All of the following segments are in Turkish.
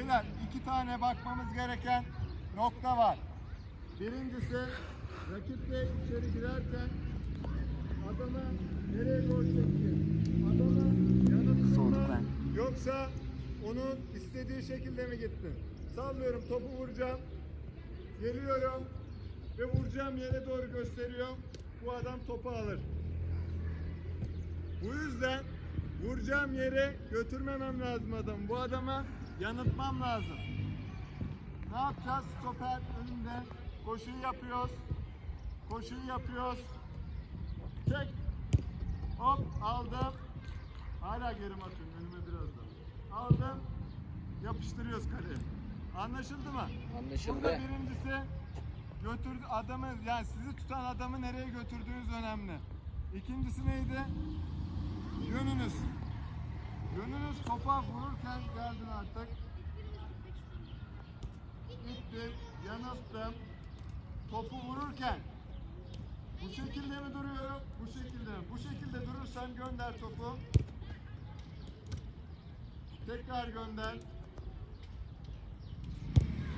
Beyler iki tane bakmamız gereken nokta var. Birincisi rakip de içeri girerken adamı nereye gol çekti? Adamı Soğuduk mı? Yoksa onun istediği şekilde mi gittin? Sallıyorum topu vuracağım. Geliyorum ve vuracağım yere doğru gösteriyorum. Bu adam topu alır. Bu yüzden vuracağım yere götürmemem lazım adamı. Bu adama yanıltmam lazım. Ne yapacağız? Stoper önünde. Koşuyu yapıyoruz. Koşuyu yapıyoruz. Çek. Hop aldım. Hala geri atıyorum önüme biraz da. Aldım. Yapıştırıyoruz kaleye. Anlaşıldı mı? Anlaşıldı. Burada birincisi götürdü adamı yani sizi tutan adamı nereye götürdüğünüz önemli. İkincisi neydi? Yönünüz topa vururken geldin artık. İttim, yanılttım. Topu vururken bu şekilde mi duruyorum? Bu şekilde? Bu şekilde durursam gönder topu. Tekrar gönder.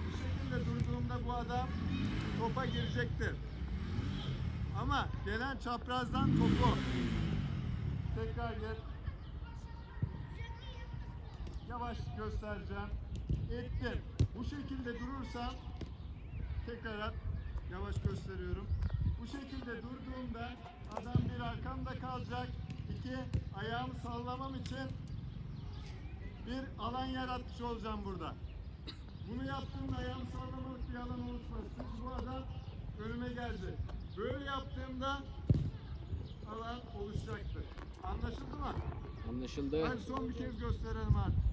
Bu şekilde durduğumda bu adam topa girecektir. Ama gelen çaprazdan topu tekrar gel. Yavaş göstereceğim. Ettim. Bu şekilde durursam tekrar. Yavaş gösteriyorum. Bu şekilde durduğumda adam bir arkamda kalacak. İki ayağımı sallamam için bir alan yaratmış olacağım burada. Bunu yaptığımda ayağımı sallamalık bir alan oluşmaz. Çünkü bu adam önüme geldi. Böyle yaptığımda alan oluşacaktır. Anlaşıldı mı? Anlaşıldı. Hadi son bir kez gösterelim artık.